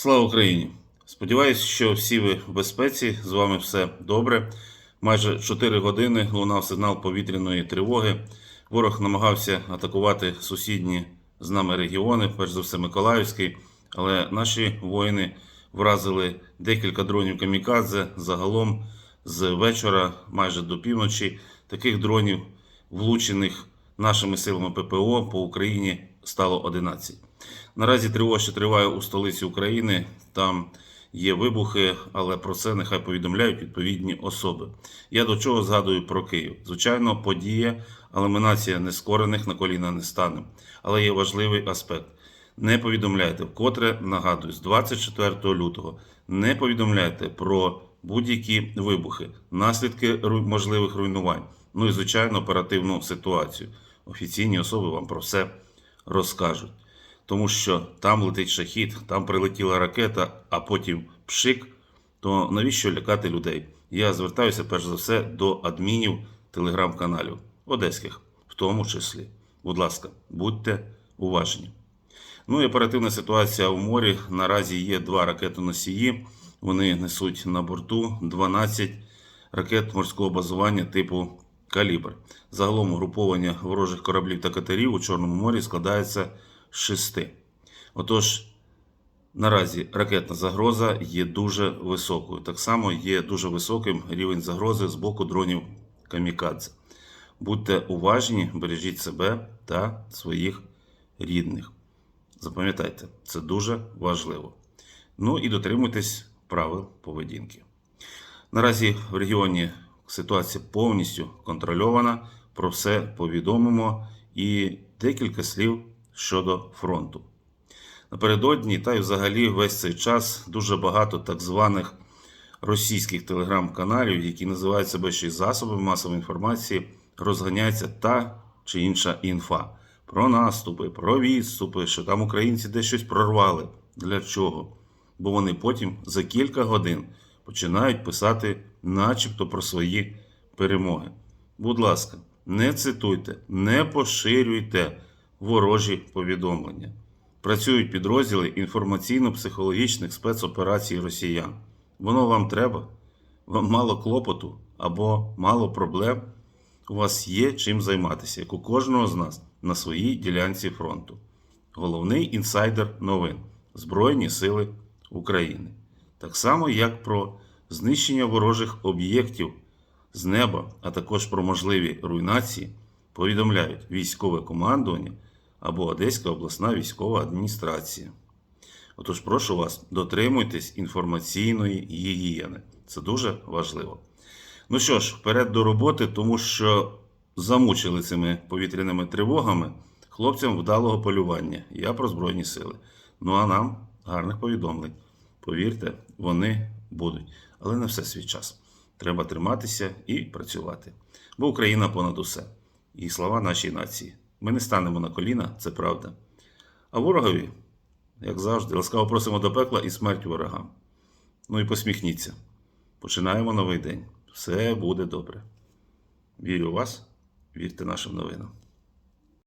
Слава Україні! Сподіваюсь, що всі ви в безпеці. З вами все добре. Майже 4 години лунав сигнал повітряної тривоги. Ворог намагався атакувати сусідні з нами регіони, перш за все Миколаївський, але наші воїни вразили декілька дронів камікадзе загалом з вечора майже до півночі. Таких дронів, влучених нашими силами ППО по Україні, стало 11. Наразі тривога ще триває у столиці України. Там є вибухи, але про це нехай повідомляють відповідні особи. Я до чого згадую про Київ. Звичайно, подія, але ми нація нескорених на коліна не стане. Але є важливий аспект. Не повідомляйте, вкотре нагадую, з 24 лютого не повідомляйте про будь-які вибухи, наслідки можливих руйнувань. Ну і звичайно, оперативну ситуацію. Офіційні особи вам про все розкажуть тому що там летить шахід, там прилетіла ракета, а потім пшик, то навіщо лякати людей? Я звертаюся перш за все до адмінів телеграм-каналів одеських, в тому числі. Будь ласка, будьте уважні. Ну і оперативна ситуація у морі. Наразі є два ракетоносії. Вони несуть на борту 12 ракет морського базування типу Калібр. Загалом угруповання ворожих кораблів та катерів у Чорному морі складається з шести. Отож, наразі ракетна загроза є дуже високою. Так само є дуже високим рівень загрози з боку дронів Камікадзе. Будьте уважні, бережіть себе та своїх рідних. Запам'ятайте, це дуже важливо. Ну і дотримуйтесь правил поведінки. Наразі в регіоні ситуація повністю контрольована. Про все повідомимо і декілька слів щодо фронту. Напередодні, та й взагалі весь цей час дуже багато так званих російських телеграм-каналів, які називають себе ще й засобами масової інформації, розганяється та чи інша інфа про наступи, про відступи, що там українці десь щось прорвали. Для чого? Бо вони потім за кілька годин починають писати, начебто, про свої перемоги. Будь ласка, не цитуйте, не поширюйте ворожі повідомлення. Працюють підрозділи інформаційно-психологічних спецоперацій росіян. Воно вам треба? Вам мало клопоту або мало проблем? У вас є чим займатися, як у кожного з нас на своїй ділянці фронту. Головний інсайдер новин Збройні Сили України. Так само, як про знищення ворожих об'єктів з неба, а також про можливі руйнації, повідомляють військове командування або Одеська обласна військова адміністрація. Отож, прошу вас, дотримуйтесь інформаційної гігієни. Це дуже важливо. Ну що ж, вперед до роботи, тому що замучили цими повітряними тривогами хлопцям вдалого полювання. Я про Збройні сили. Ну а нам гарних повідомлень. Повірте, вони будуть. Але не все свій час. Треба триматися і працювати. Бо Україна понад усе. І слава нашій нації. Ми не станемо на коліна, це правда. А ворогові, як завжди, ласкаво просимо до пекла і смерть ворогам. Ну і посміхніться. Починаємо новий день. Все буде добре. Вірю у вас, вірте нашим новинам.